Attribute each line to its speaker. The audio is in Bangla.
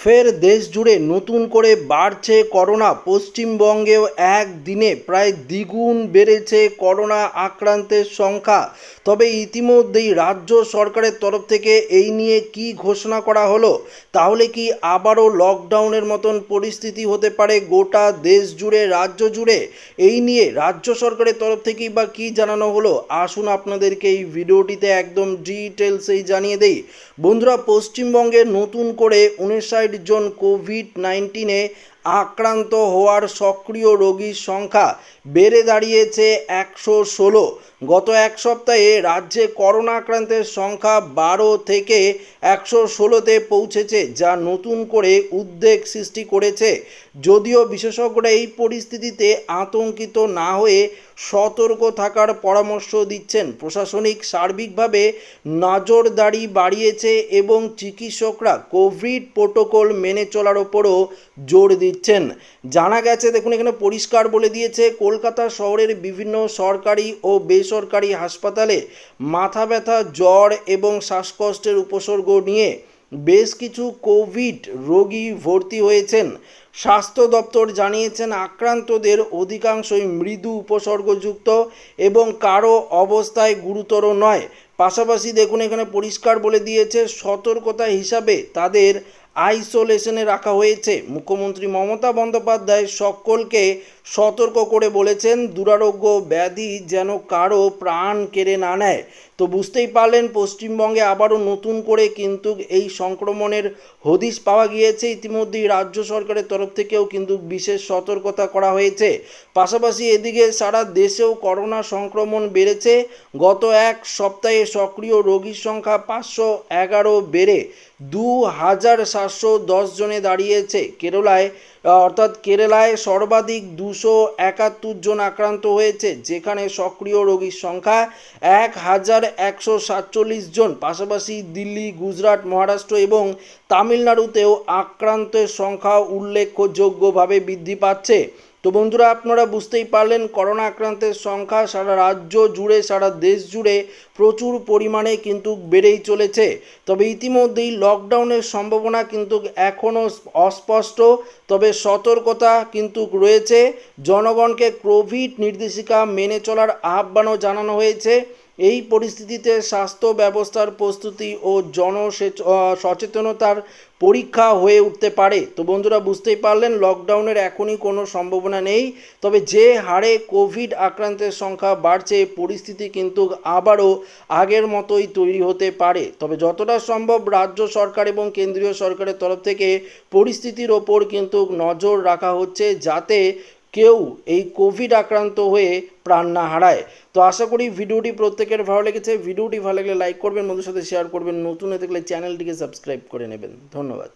Speaker 1: ফের দেশ জুড়ে নতুন করে বাড়ছে করোনা। পশ্চিমবঙ্গেও একদিনে প্রায় দ্বিগুণ বেড়েছে করোনা আক্রান্তের সংখ্যা। তবে ইতিমধ্যেই রাজ্য সরকারের তরফ থেকে এই নিয়ে কি ঘোষণা করা হলো, তাহলে কি আবারও লকডাউনের মতন পরিস্থিতি হতে পারে গোটা দেশ জুড়ে, রাজ্য জুড়ে? এই নিয়ে রাজ্য সরকারের তরফ থেকেই বা কি জানানো হলো? আসুন আপনাদেরকে এই ভিডিওটিতে একদম ডিটেলসেই জানিয়ে দেই। বন্ধুরা, পশ্চিমবঙ্গে নতুন করে উনষাট জন কোভিড নাইন্টিনে আক্রান্ত হওয়ার সক্রিয় রোগীর সংখ্যা বেড়ে দাঁড়িয়েছে একশো ষোলো। গত এক সপ্তাহে রাজ্যে করোনা আক্রান্তের সংখ্যা বারো থেকে একশো ষোলোতে পৌঁছেছে, যা নতুন করে উদ্বেগ সৃষ্টি করেছে। যদিও বিশেষজ্ঞরা এই পরিস্থিতিতে আতঙ্কিত না হয়ে সতর্ক থাকার পরামর্শ দিচ্ছেন। প্রশাসনিক সার্বিকভাবে নজরদারি বাড়িয়েছে এবং চিকিৎসকরা কোভিড প্রোটোকল মেনে চলার ওপরও জোর দিচ্ছেন। জানা গেছে, দেখুন, এখানে পরিষ্কার বলে দিয়েছে, কলকাতা শহরের বিভিন্ন সরকারি ও বেসরকারি হাসপাতালে মাথা ব্যথা, জ্বর এবং শ্বাসকষ্টের উপসর্গ নিয়ে বেশ কিছু কোভিড রোগী ভর্তি হয়েছেন। স্বাস্থ্য দপ্তর জানিয়েছেন, আক্রান্তদের অধিকাংশই মৃদু উপসর্গযুক্ত এবং কারও অবস্থায় গুরুতর নয়। পাশাপাশি, দেখুন, এখানে পরিষ্কার বলে দিয়েছে, সতর্কতা হিসাবে তাদের আইসোলেশনে রাখা হয়েছে। মুখ্যমন্ত্রী মমতা বন্দ্যোপাধ্যায় সকলকে সতর্ক করে বলেছেন, দুরারোগ্য ব্যাধি যেন কারও প্রাণ কেড়ে না নেয়। তো বুঝতেই পারলেন, পশ্চিমবঙ্গে আবারও নতুন করে কিন্তু এই সংক্রমণের হদিশ পাওয়া গিয়েছে। ইতিমধ্যেই রাজ্য সরকারের তরফ থেকেও কিন্তু বিশেষ সতর্কতা করা হয়েছে। পাশাপাশি এদিকে সারা দেশেও করোনা সংক্রমণ বেড়েছে। গত এক সপ্তাহে সক্রিয় রোগীর সংখ্যা পাঁচশো এগারো বেড়ে দু হাজার সাতশো দশ জনে দাঁড়িয়েছে। কেরালায় অর্থাৎ কেরালায় সর্বাধিক দুশো একাত্তর জন আক্রান্ত হয়েছে, যেখানে সক্রিয় রোগীর সংখ্যা এক হাজার একশো সাতচল্লিশ জন। পাশাপাশি দিল্লি, গুজরাট, মহারাষ্ট্র এবং তামিলনাড়ুতেও আক্রান্তের সংখ্যা উল্লেখযোগ্যভাবে বৃদ্ধি পাচ্ছে। তো বন্ধুরা, আপনারা বুঝতেই পারলেন, করোনা আক্রান্তের সংখ্যা সারা রাজ্য জুড়ে, সারা দেশ জুড়ে প্রচুর পরিমাণে কিন্তু বেড়েই চলেছে। তবে ইতিমধ্যেই লকডাউনের সম্ভাবনা কিন্তু এখনও অস্পষ্ট। তবে সতর্কতা কিন্তু রয়েছে। জনগণকে কোভিড নির্দেশিকা মেনে চলার আহ্বানও জানানো হয়েছে। এই পরিস্থিতিতে স্বাস্থ্য ব্যবস্থার প্রস্তুতি ও জনসেচ সচেতনতার পরীক্ষা হয়ে উঠতে পারে। তো বন্ধুরা, বুঝতেই পারলেন, লকডাউনের এখনই কোনো সম্ভাবনা নেই। তবে যে হারে কোভিড আক্রান্তের সংখ্যা বাড়ছে পরিস্থিতি কিন্তু আবারও আগের মতোই তৈরি হতে পারে। তবে যতটা সম্ভব রাজ্য সরকার এবং কেন্দ্রীয় সরকারের তরফ থেকে পরিস্থিতির ওপর কিন্তু নজর রাখা হচ্ছে, যাতে কেউ এই কোভিড আক্রান্ত হয়ে প্রাণ না হারায়। তো আশা করি ভিডিওটি প্রত্যেকের ভালো লেগেছে। ভিডিওটি ভালো লাগলে লাইক করবেন বন্ধুর সাথে শেয়ার করবেন। নতুন হয়ে থাকলে চ্যানেলটিকে সাবস্ক্রাইব করে নেবেন। ধন্যবাদ।